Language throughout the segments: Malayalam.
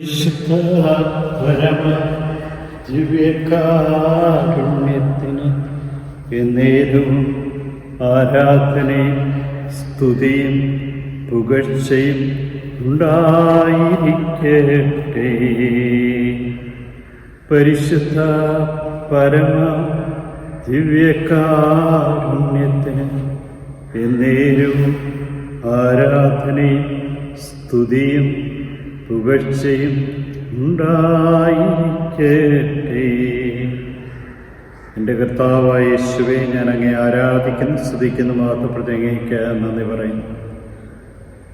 വിശുദ്ധ പരമ ദിവ്യകാരുണ്യത്തിന് എന്നേതും ആരാധനയും സ്തുതിയും പുകഴ്ചയും ഉണ്ടായിരിക്കട്ടെ. പരിശുദ്ധ പരമ ദിവ്യകാരുണ്യത്തിന് എന്നേരും ആരാധനയും സ്തുതിയും പുകഴ്ചയും ഉണ്ടായിരിക്കട്ടെ. എന്റെ കർത്താവായ യേശുവെ ഞാൻ അങ്ങേ ആരാധിക്കുന്നു സ്തുതിക്കുന്നു മഹത്വപ്രതിജ്ഞയ്ക്ക് നന്ദി പറയുന്നു.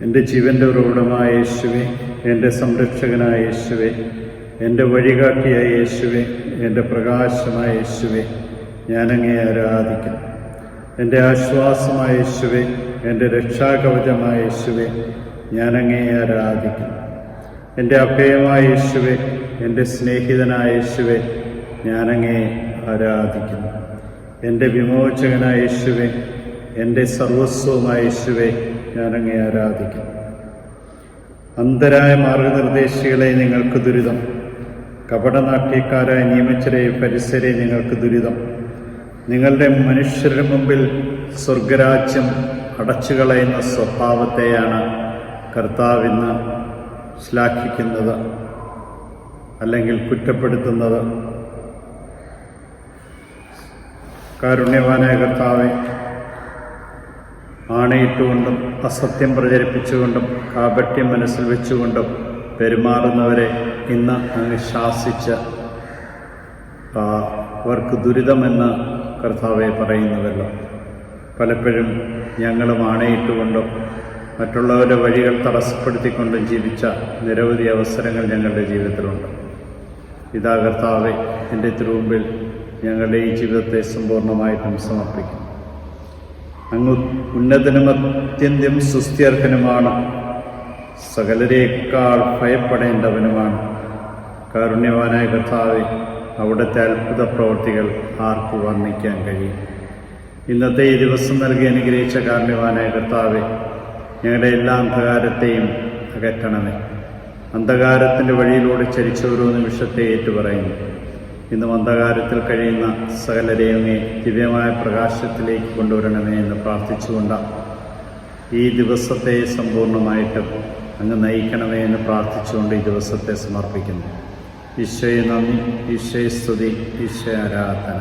എന്റെ ജീവന്റെ ഉറവിടമായ യേശുവെ എന്റെ സംരക്ഷകനായ യേശുവെ എന്റെ വഴികാട്ടിയായ യേശുവെ എന്റെ പ്രകാശമായ യേശുവെ ഞാനങ്ങേ ആരാധിക്കുന്നു. എന്റെ ആശ്വാസമായ യേശുവെ എന്റെ രക്ഷാകവചമായ യേശുവെ ഞാനങ്ങേ ആരാധിക്കുന്നു. എന്റെ അഭയമായ യേശുവെ എന്റെ സ്നേഹിതനായ യേശുവെ ഞാനങ്ങേ ആരാധിക്കുന്നു. എന്റെ വിമോചകനായ യേശുവെ എന്റെ സർവസ്വമായ യേശുവെ ഞാനങ്ങേ ആരാധിക്കുന്നു. അന്തരായ മാർഗനിർദ്ദേശികളെ നിങ്ങൾക്ക് ദുരിതം. കപടനാട്യക്കാരായ നിയമച്ചരെ പരിസരെ നിങ്ങൾക്ക് ദുരിതം. നിങ്ങളുടെ മനുഷ്യരുടെ മുമ്പിൽ സ്വർഗരാജ്യം അടച്ചുകളയുന്ന സ്വഭാവത്തെയാണ് കർത്താവിന്ന് ശ്ലാഘിക്കുന്നത് അല്ലെങ്കിൽ കുറ്റപ്പെടുത്തുന്നത്. കാരുണ്യവാനായ കർത്താവെ ആണയിട്ടുകൊണ്ടും അസത്യം പ്രചരിപ്പിച്ചുകൊണ്ടും കാപട്യം മനസ്സിൽ വെച്ചുകൊണ്ടും പെരുമാറുന്നവരെ ഇന്ന് അങ്ങ് ശാസിച്ച് അവർക്ക് ദുരിതമെന്ന് കർത്താവെ പറയുന്നുവല്ലോ. പലപ്പോഴും ഞങ്ങളും ആണയിട്ടുകൊണ്ടും മറ്റുള്ളവരുടെ വഴികൾ തടസ്സപ്പെടുത്തിക്കൊണ്ടും ജീവിച്ച നിരവധി അവസരങ്ങൾ ഞങ്ങളുടെ ജീവിതത്തിലുണ്ട്. ഇതാ കർത്താവെ എന്റെ തിരുമുമ്പിൽ ഞങ്ങളുടെ ഈ ജീവിതത്തെ സമ്പൂർണമായിട്ടും സമർപ്പിക്കും അങ്ങ് ഉന്നതനും അത്യന്തം സുസ്ഥിയർഹനുമാണ് സകലരേക്കാൾ ഭയപ്പെടേണ്ടവനുമാണ്. കാരുണ്യവാനായ കർത്താവെ അവിടുത്തെ അത്ഭുത പ്രവൃത്തികൾ ആർക്ക് വർണിക്കാൻ കഴിയും? ഇന്നത്തെ ഈ ദിവസം നൽകി അനുഗ്രഹിച്ച കാരുണ്യവാനായ കർത്താവെ ഞങ്ങളുടെ എല്ലാ അന്ധകാരത്തെയും അകറ്റണമേ. അന്ധകാരത്തിന്റെ വഴിയിലൂടെ ചരിച്ച ഓരോ നിമിഷത്തെ ഏറ്റുപറയുന്നു. ഇന്നും അന്ധകാരത്തിൽ കഴിയുന്ന സകലരെയും ദിവ്യമായ പ്രകാശത്തിലേക്ക് കൊണ്ടുവരണമേ എന്ന് പ്രാർത്ഥിച്ചുകൊണ്ട് ഈ ദിവസത്തെ സമ്പൂർണമായിട്ടും അങ്ങ് നയിക്കണമേ എന്ന് പ്രാർത്ഥിച്ചുകൊണ്ട് ഈ ദിവസത്തെ സമർപ്പിക്കുന്നു. ഈശോയെ നന്ദി ഈശോയെ സ്തുതി ഈശോ ആരാധന.